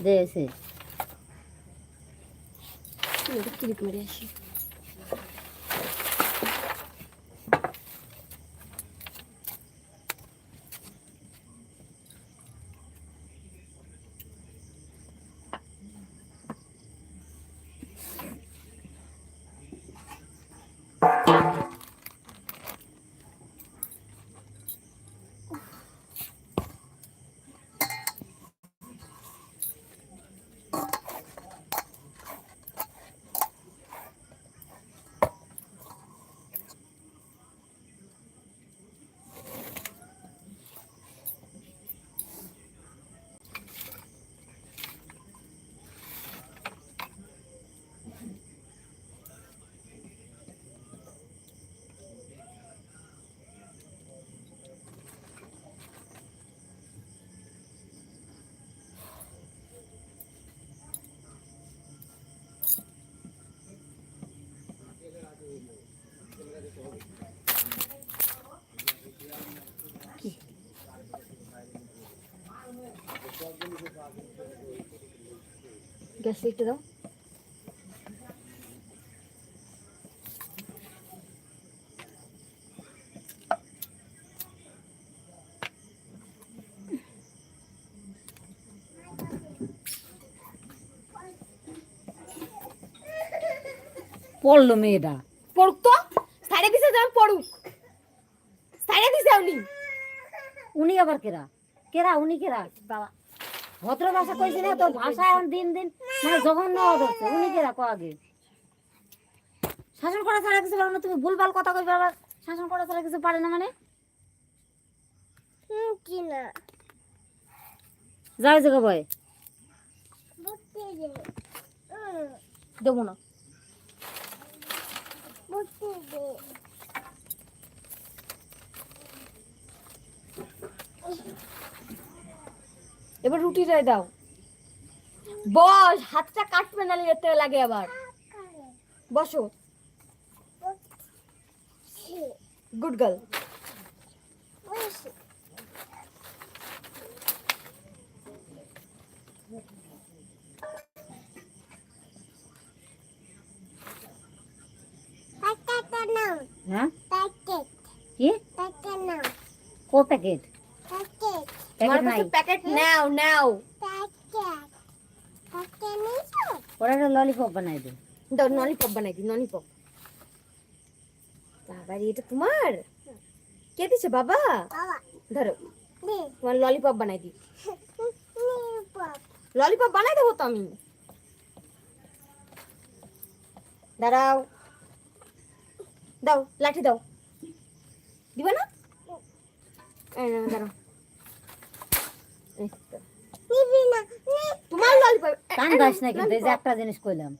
desse. Mira, que ele parece. Gas লিখতে দাও পড়ল মেয়েটা। পড়ুক তো। সাইডে দিছে যান পড়ুক। সাইডে দিছে উনি উনি আবার কেরা? কেরা? উনি কেরা? বাবা। ভদ্র ভাষা কইছি না তোর ভাষা এখন দিন দিন মানে জঘন্য যাচ্ছে উনি কেরা কো আগে? শাসন করা ছাড়া কিছু পারো না তুমি ভুলভাল কথা কইবে আবার। শাসন করা ছাড়া কিছু পারে না মানে? কি না? যাই জায়গা বয়। দেবো। না বুঝতে দে এবার রুটিটাই দাও। বস হাতটা কাটবে না যেতে লাগে আবার। বসো। গুড গার্ল হ্যাঁ? কি? কো প্যাকেট প্যাকেট নাই প্যাকেট নাও নাও ওরা একটা ললিপপ বানাই দে দাও ললিপপ বানাই দি ললিপপ বাবা এটা তোমার কে দিছে বাবা ধরো তোমার ললিপপ বানাই দি ললিপপ বানাই দেবো তো আমি দাঁড়াও দাও লাঠি দাও দিবা না দাঁড়াও। তোমার ললিপপ কান দাস না কিন্তু এই যে একটা জিনিস কইলাম।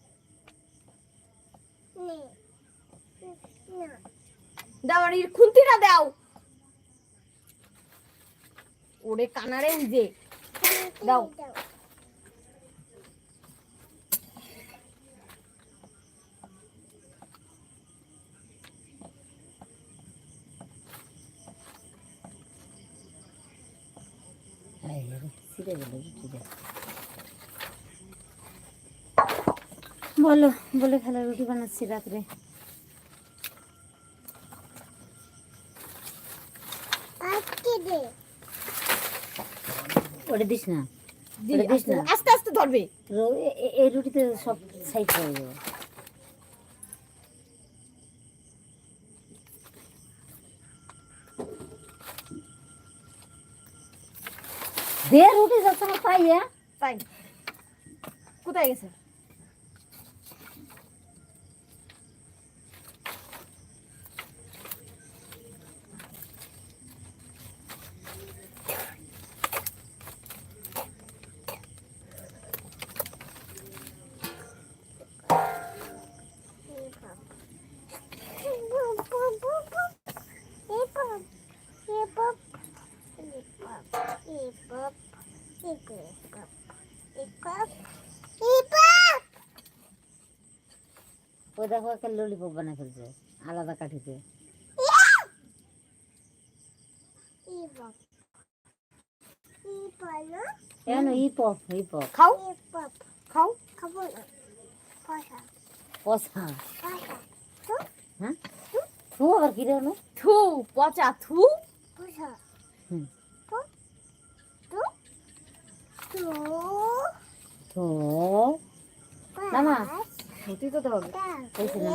দাও আর এর খুন্তিটা দাও। ওরে কানারে যে। দাও এই রে, ছিঁড়ে গেল রুটিটা। বলো বলে খেলা রুটি বানাচ্ছি রাত্রে। ওটা দিস না। দিস আস্তে না। আস্তে আস্তে ধরবে। এই রুটিতে সব সাইড হয়ে যাবে। দে রুটি যাচ্ছে না তাই তাই। কোথায় গেছে? ও দেখো একটা ললিপপ বানায় ফেলছে আলাদা কাঠিতে। খাও। পচা হ্যাঁ? আবার কি রে থু পচা থু। হুম। তো না না সত্যি তো হবে হয়েছে না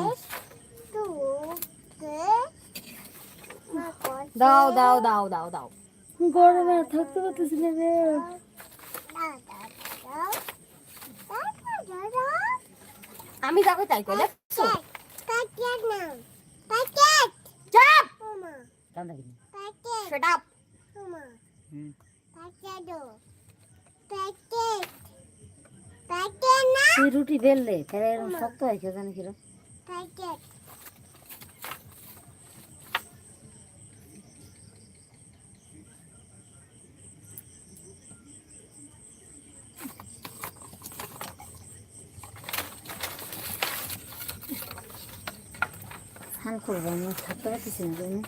দাও দাও দাও দাও দাও গরমে আর থাকতে পারতেছি না রে আমি যাব তাই করে দেখছ চাপ কান্দা কিনে সেট আপ হুম তুই রুটি বেললে তাহলে এরকম শক্ত হয় কেউ জানে কিরম। স্নান করব আমি আর থাকতে পারতেছি না?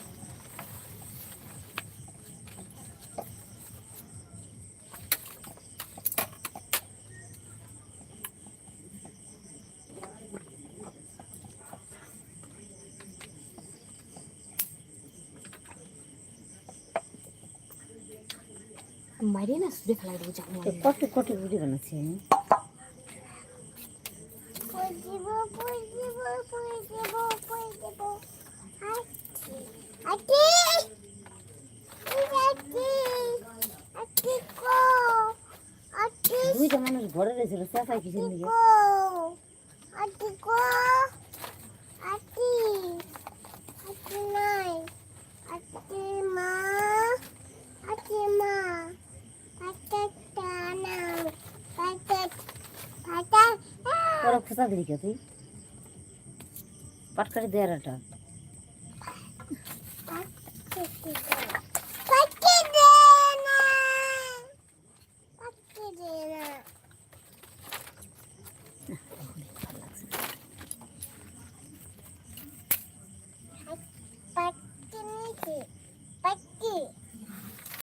তুমি মারি না সুরে ফেলাই দেবো তো কত কত রুটি বানাচ্ছি আমি দুইটা মানুষ ঘরে রয়েছিল চেঁচাই কিসের দিকে খোঁচা দিলি কে তুই? পাটকারি দেয়ার একটা